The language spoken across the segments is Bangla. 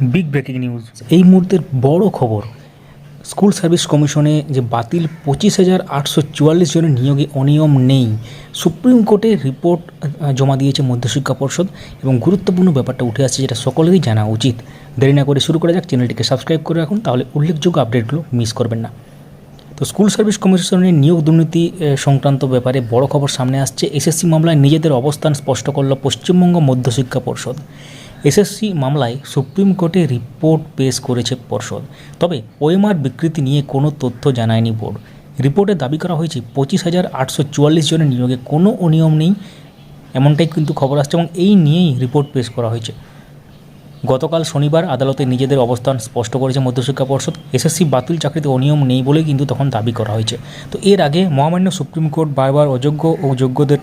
বিগ ব্রেকিং নিউজ এই মুহূর্তের বড় খবর, স্কুল সার্ভিস কমিশনে যে বাতিল পঁচিশ হাজার আটশো চুয়াল্লিশ জনের নিয়োগে অনিয়ম নেই, সুপ্রিম কোর্টে রিপোর্ট জমা দিয়েছে মধ্যশিক্ষা পর্ষদ এবং গুরুত্বপূর্ণ ব্যাপারটা উঠে আসছে যেটা সকলেরই জানা উচিত। দেরি না করে শুরু করা যাক, চ্যানেলটিকে সাবস্ক্রাইব করে রাখুন, তাহলে উল্লেখযোগ্য আপডেটগুলো মিস করবেন না। তো স্কুল সার্ভিস কমিশনের নিয়োগ দুর্নীতি সংক্রান্ত ব্যাপারে বড় খবর সামনে আসছে। এসএসসি মামলায় নিজেদের অবস্থান স্পষ্ট করল পশ্চিমবঙ্গ মধ্যশিক্ষা পর্ষদ। এসএসসি মামলায় সুপ্রিম কোর্টে রিপোর্ট পেশ করেছে পর্ষদ। তবে ওএমআর বিকৃতি নিয়ে কোনো তথ্য জানায়নি বোর্ড। রিপোর্টে দাবি করা হয়েছে, পঁচিশ হাজার আটশো চুয়াল্লিশ জনের নিয়োগে কোনো অনিয়ম নেই, এমনটাই কিন্তু খবর আসছে এবং এই নিয়েই রিপোর্ট পেশ করা হয়েছে। গতকাল শনিবার আদালতে নিজেদের অবস্থান স্পষ্ট করেছে মধ্যশিক্ষা পর্ষদ। এসএসসি বাতিল চাকরিতে অনিয়ম নেই বলে কিন্তু তখন দাবি করা হয়েছে। তো এর আগে মহামান্য সুপ্রিম কোর্ট বারবার অযোগ্য ও যোগ্যদের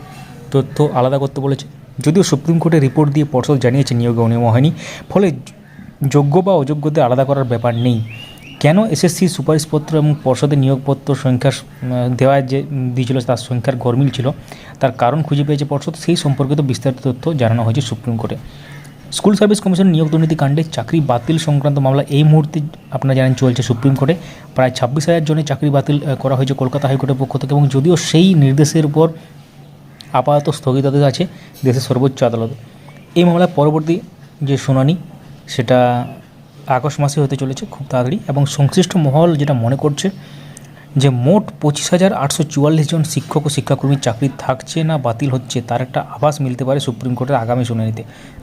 তথ্য আলাদা করতে বলেছে। যদিও সুপ্রিম কোর্টের রিপোর্ট দিয়ে পর্ষদ জানিয়েছে নিয়োগে অনিয়ম হয়নি, ফলে যোগ্য বা অযোগ্যদের আলাদা করার ব্যাপার নেই। কেন এসএসসি সুপারিশপত্র এবং পর্ষদের নিয়োগপত্র সংখ্যা দেওয়া যে দিয়েছিল তার সংখ্যার গরমিল ছিল, তার কারণ খুঁজে পেয়েছে পর্ষদ, সেই সম্পর্কিত বিস্তারিত তথ্য জানানো হয়েছে সুপ্রিম কোর্টে। স্কুল সার্ভিস কমিশন নিয়োগ দুর্নীতি কাণ্ডে চাকরি বাতিল সংক্রান্ত মামলা এই মুহূর্তে আপনারা জানেন চলছে সুপ্রিম কোর্টে। প্রায় ছাব্বিশ হাজার জনের চাকরি বাতিল করা হয়েছে কলকাতা হাইকোর্টের পক্ষ থেকে এবং যদিও সেই নির্দেশের উপর আপাতত স্থগিতাদেশ আছে দেশের সর্বোচ্চ আদালত। এই মামলার পরবর্তী যে শুনানি, সেটা আগস্ট মাসে হতে চলেছে খুব তাড়াতাড়ি এবং সংশ্লিষ্ট মহল যেটা মনে করছে যে মোট পঁচিশ হাজার আটশো চুয়াল্লিশ জন শিক্ষক ও শিক্ষাকর্মীর চাকরি থাকছে না, বাতিল হচ্ছে, তার একটা আভাস মিলতে পারে সুপ্রিম কোর্টের আগামী শুনানিতে।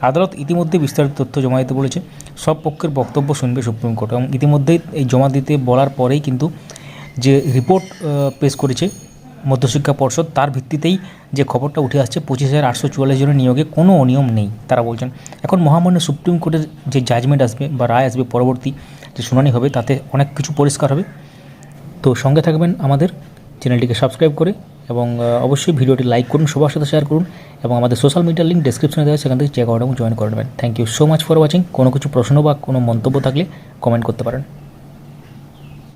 আদালত ইতিমধ্যে বিস্তারিত তথ্য জমা দিতে বলেছে, সব পক্ষের বক্তব্য শুনবে সুপ্রিম কোর্ট এবং ইতিমধ্যেই এই জমা দিতে বলার পরেই কিন্তু যে রিপোর্ট পেশ করেছে মধ্যশিক্ষা পর্ষদ, তার ভিত্তিতেই যে খবরটা উঠে আসছে, পঁচিশ হাজার আটশো চুয়াল্লিশ জনের নিয়োগে কোনো অনিয়ম নেই, তারা বলছেন। এখন মহামান্য সুপ্রিম কোর্টের যে জাজমেন্ট আসবে বা রায় আসবে, পরবর্তী যে শুনানি হবে, তাতে অনেক কিছু পরিষ্কার হবে। তো সঙ্গে থাকবেন আমাদের চ্যানেলটিকে সাবস্ক্রাইব করে এবং অবশ্যই ভিডিওটি লাইক করুন, সবার সাথে শেয়ার করুন এবং আমাদের সোশ্যাল মিডিয়ার লিঙ্ক ডেসক্রিপশনে দেওয়া সেখান থেকে চেক আউট এবং জয়েন করে নেবেন। Thank you so much for watching কোনো কিছু প্রশ্ন বা কোনো মন্তব্য থাকলে কমেন্ট করতে পারেন।